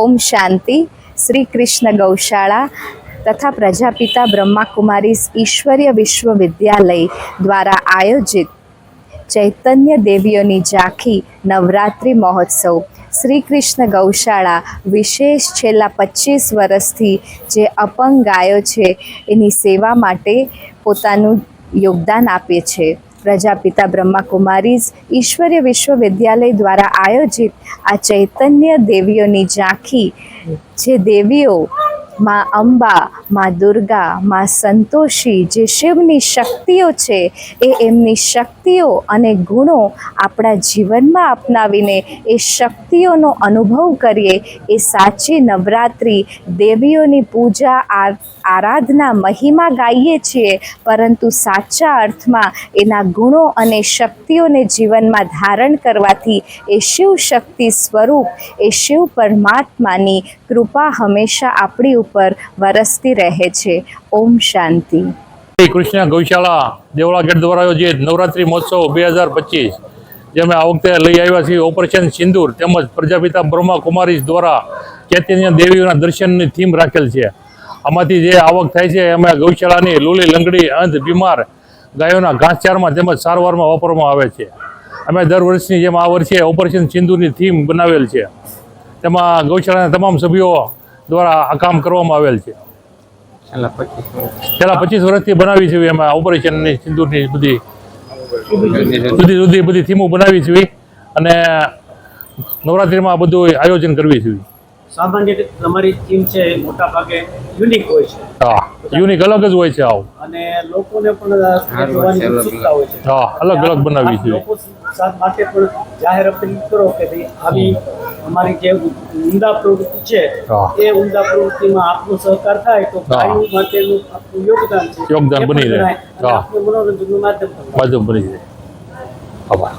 ઓમ શાંતિ. શ્રી કૃષ્ણ ગૌશાળા તથા પ્રજાપિતા બ્રહ્માકુમારી ઈશ્વરીય વિશ્વવિદ્યાલય દ્વારા આયોજિત ચૈતન્ય દેવીઓની ઝાંખી નવરાત્રિ મહોત્સવ. શ્રી કૃષ્ણ ગૌશાળા વિશેષ છેલ્લા પચીસ વર્ષથી જે અપંગ ગાયો છે, એની સેવા માટે પોતાનું યોગદાન આપે છે. પ્રજાપિતા બ્રહ્માકુમારીઝ ઈશ્વરીય વિશ્વવિદ્યાલય દ્વારા આયોજિત આ ચૈતન્ય દેવીઓની ઝાંખી જે દેવીઓ માં અંબા માં દુર્ગા, માં સંતોષી જે શિવની શક્તિઓ છે, એ એમની શક્તિઓ અને ગુણો આપણા જીવનમાં અપનાવીને એ શક્તિઓનો અનુભવ કરીએ. એ સાચી નવરાત્રિ દેવીઓની પૂજા આરાધના, મહિમા ગાઈએ છીએ, પરંતુ સાચા અર્થમાં એના ગુણો અને શક્તિઓને જીવનમાં ધારણ કરવાથી એ શિવ શક્તિ સ્વરૂપ, એ શિવ પરમાત્માની કૃપા હંમેશા આપણી ઉપર વરસતી રહે છે. ઓમ શાંતિ. શ્રી કૃષ્ણ ગૌશાળા દેવળા ગેટ દ્વારા આયોજિત નવરાત્રિ મહોત્સવ બે હજાર પચીસ જે અમે આ વખતે લઈ આવ્યા છીએ ઓપરેશન સિંદૂર તેમજ પ્રજાપિતા બ્રહ્મા કુમારી દ્વારા ચૈતન્ય દેવીઓના દર્શનની થીમ રાખેલ છે. આમાંથી જે આવક થાય છે અમે ગૌશાળાની લૂલી લંગડી, અંધ બીમાર, ગાયોના ઘાસચારમાં તેમજ સારવારમાં વાપરવામાં આવે છે. અમે દર વર્ષની જેમ આ વર્ષે ઓપરેશન સિંધુની થીમ બનાવેલ છે. તેમાં ગૌશાળાના તમામ સભ્યો દ્વારા આ કામ કરવામાં આવેલ છે. છેલ્લા પચીસ વર્ષથી. બનાવી છે એમાં ઓપરેશનની સિંદૂરની બધી જુદી જુદી બધી થીમો બનાવી છે અને નવરાત્રિમાં બધું આયોજન કરવી છે સામાન્ય તમારી ટીમ છે મોટા ભાગે યુનિક હોય છે. હા યુનિક અલગ જ હોય છે આવું. અને લોકોને પણ જોવાની ઉત્સુકતા હોય છે. હા અલગ અલગ બનાવી છે લોકો માટે પણ જાહેર અપીલ કરો કે ભાઈ આવી અમારી જે ઉમદા પ્રવૃત્તિ છે. એ ઉમદા પ્રવૃત્તિમાં આપનો સહકાર થાય તો ગાયો માટેનું આપનું યોગદાન છે. યોગદાન બની રહે. મનોરંજનનું માધ્યમ પણ બની જાય. આભાર